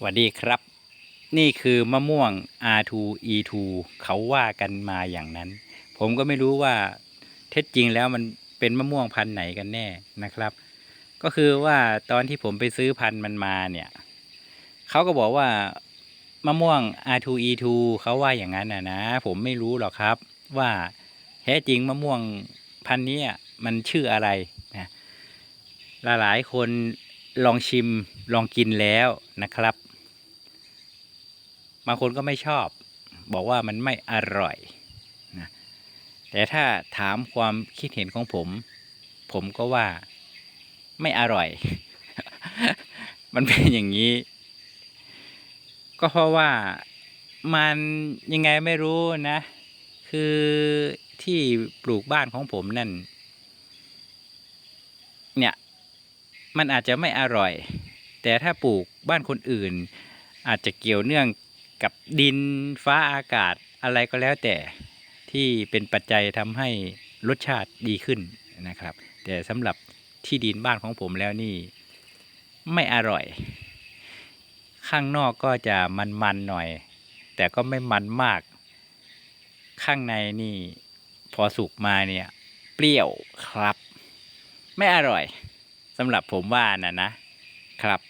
สวัสดีครับ นี่คือมะม่วง R2 E2 เขาว่ากันมาอย่างนั้น ผมก็ไม่รู้ว่าเท็จจริงแล้วมันเป็นมะม่วงพันธุ์ไหนกันแน่นะครับ ก็คือว่าตอนที่ผมไปซื้อพันธุ์มันมาเนี่ยเขาก็บอกว่ามะม่วง R2 E2 เขาว่าอย่างนั้นนะนะ ผมไม่รู้หรอกครับ ว่าแท้จริงมะม่วงพันธุ์นี้มันชื่ออะไรนะหลายๆคนลองชิมลองกินแล้วนะครับ บางคนก็ไม่ชอบ บอกว่ามันไม่อร่อยนะแต่ถ้าถามความคิดเห็นของผม ผมก็ว่าไม่อร่อย มันเป็นอย่างนี้ ก็เพราะว่ามันยังไงไม่รู้นะ คือที่ปลูกบ้านของผมนั่น เนี่ย มันอาจจะไม่อร่อย แต่ถ้าปลูกบ้านคนอื่น อาจจะเกี่ยวเนื่อง กับดินฟ้าอากาศอะไรก็แล้วแต่ที่เป็นปัจจัยทำให้รสชาติดีขึ้นนะครับ แต่สำหรับที่ดินบ้านของผมแล้วนี่ไม่อร่อย ข้างนอกก็จะมันๆหน่อย แต่ก็ไม่มันมาก ข้างในนี่พอสุกมาเนี่ย เปรี้ยวครับ ไม่อร่อยสำหรับผมว่านะนะครับ